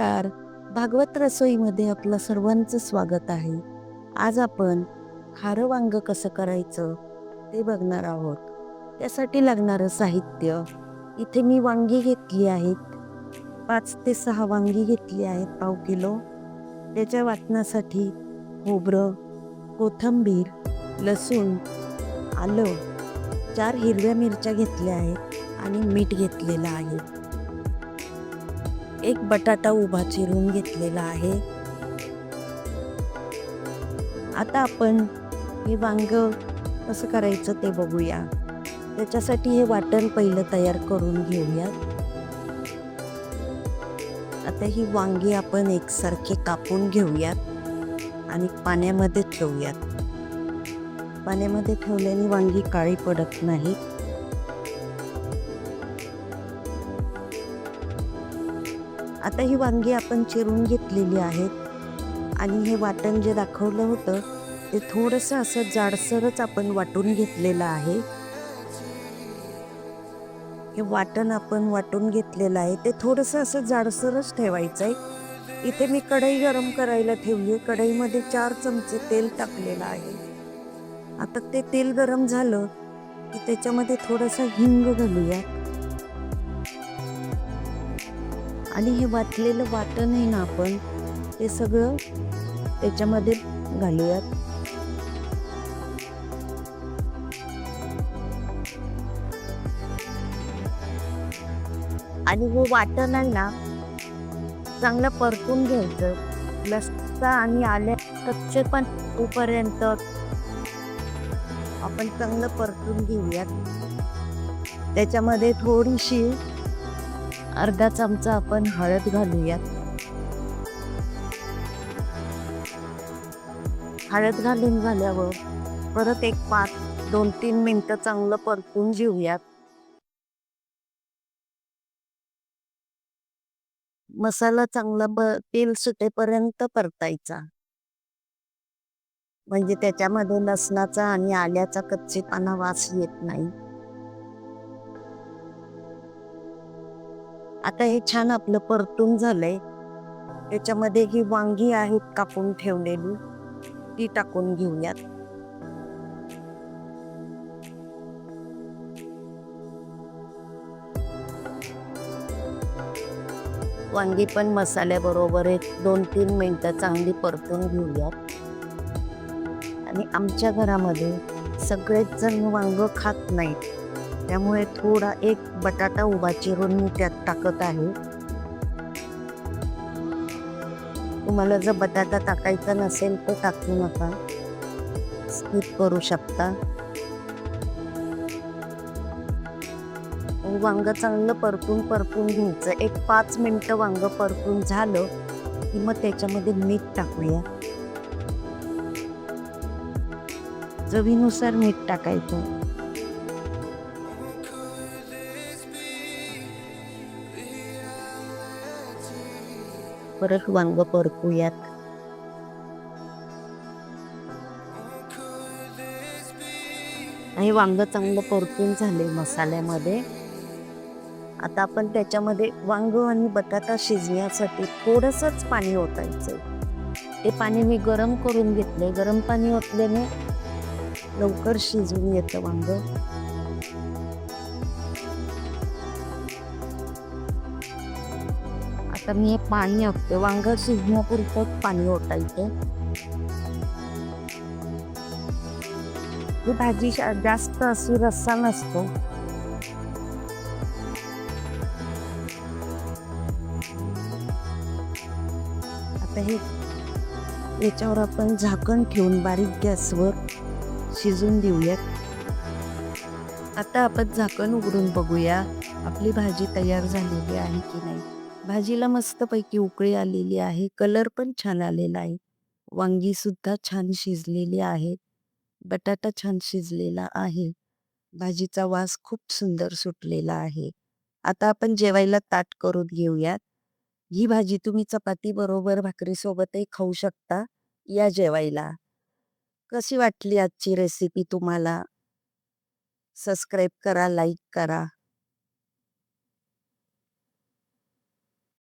नमस्कार. भागवत रसोईमध्ये आपलं सर्वांचं स्वागत आहे. आज आपण खारं वांग कसं करायचं ते बघणार आहोत. त्यासाठी लागणारं साहित्य. इथे मी वांगी घेतली आहेत. पाच ते सहा वांगी घेतली आहेत पाव किलो. त्याच्या वाटणासाठी खोबरं कोथंबीर लसूण आलं चार हिरव्या मिरच्या घेतल्या आहेत आणि मीठ घेतलेलं आहे. एक बटाटा उभा चिरून घेतलेला आहे. आता आपण हे वांग कसं करायचं ते बघूया. त्याच्यासाठी हे वाटण पहिलं तयार करून घेऊया आता ही वांगी आपण एकसारखे कापून घेऊयात आणि पाण्यामध्ये ठेवूयात. पाण्यामध्ये ठेवल्याने वांगी काळी पडत नाही. आता ही वांगी आपण चिरून घेतलेली आहेत. आणि हे वाटण जे दाखवलं होतं ते थोडंसं असं जाडसरच आपण वाटून घेतलेलं आहे. हे वाटण आपण वाटून घेतलेलं आहे. ते थोडंसं असं जाडसरच ठेवायचं आहे. इथे मी कढई गरम करायला ठेवली आहे. कढईमध्ये चार चमचे तेल टाकलेलं आहे. आता ते तेल गरम झालं की त्याच्यामध्ये थोडंसं हिंग घालूया. आणि हे वाटलेलं वाटण आहे ना आपण ते सगळं त्याच्यामध्ये घालूयात. आणि हे वाटण आहे ना चांगलं परतून घ्यायचं. लसचा आणि आल्या कच्चे पण तोपर्यंत आपण चांगलं परतून घेऊयात. त्याच्यामध्ये थोडीशी अर्धा चमचा आपण हळद घालूयात. हळद घालून झाल्यावर परत एक पाच दोन तीन मिनटं चांगलं परतून घेऊयात. मसाला चांगला ब तेल सुटेपर्यंत परतायचा. म्हणजे त्याच्यामध्ये लसणाचा आणि आल्याचा कच्चेपणा वास येत नाही. आता हे छान आपलं परतून झालंय. त्याच्यामध्ये ही वांगी आहेत कापून ठेवलेली. ती टाकून घेऊयात. वांगी पण मसाल्याबरोबर एक दोन तीन मिनटं चांगली परतून घेऊयात. आणि आमच्या घरामध्ये सगळेच जण वांग खात नाहीत. त्यामुळे थोडा एक बटाटा उभा चिरून मी त्यात टाकत आहे. तुम्हाला जर बटाटा टाकायचा नसेल तर टाकू नका. स्किप करू शकता. वांग चांगलं परतून परतून घ्यायचं. एक पाच मिनटं वांग परतून झालं की मग त्याच्यामध्ये मीठ टाकूया. चवीनुसार मीठ टाकायचं. परत वांग परतूयात. हे वांग चांगलं परतून झाले मसाल्यामध्ये. आता आपण त्याच्यामध्ये वांग आणि बटाटा शिजण्यासाठी थोडंसंच पाणी ओतायचं ते पाणी मी गरम करून घेतले गरम पाणी ओतल्याने लवकर शिजून येतं वांग. तर मी हे पाणी ओतते वांग शिजण्यापुरतं पाणी ओतायचं. ही भाजी जास्त अशी रस्सा नसतो. आता हे याच्यावर आपण झाकण ठेवून बारीक गॅसवर शिजून देऊयात. आता आपण झाकण उघडून बघूया आपली भाजी तयार झालेली आहे की नाही. भाजीला मस्तपैकी उकळी आलेली आहे. कलर पण छान आलेला आहे. वांगी सुद्धा छान शिजलेली आहे. बटाटा छान शिजलेला आहे. भाजीचा वास खूप सुंदर सुटलेला आहे. आता आपण जेवायला ताट करून घेऊयात. ही भाजी तुम्ही चपाती बरोबर भाकरीसोबतही खाऊ शकता या जेवायला. कशी वाटली आजची रेसिपी तुम्हाला? सबस्क्राईब करा लाईक करा.